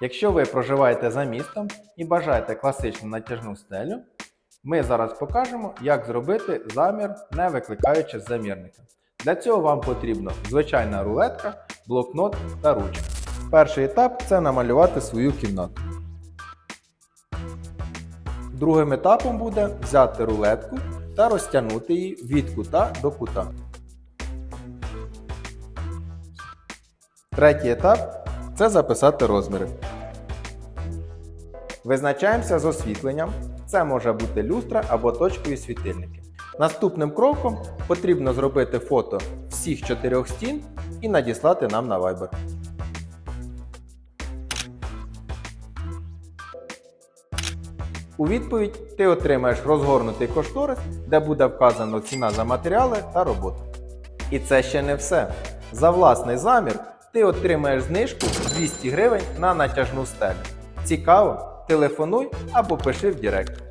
Якщо ви проживаєте за містом і бажаєте класичну натяжну стелю, ми зараз покажемо, як зробити замір, не викликаючи замірника. Для цього вам потрібна звичайна рулетка, блокнот та ручка. Перший етап це намалювати свою кімнату. Другим етапом буде взяти рулетку та розтягнути її від кута до кута. Третій етап це записати розміри. Визначаємося з освітленням. Це може бути люстра або точкові світильники. Наступним кроком потрібно зробити фото всіх чотирьох стін і надіслати нам на Viber. У відповідь ти отримаєш розгорнутий кошторис, де буде вказано ціна за матеріали та роботу. І це ще не все. За власний замір ти отримаєш знижку 200 гривень на натяжну стелю. Цікаво? Телефонуй або пиши в Директ.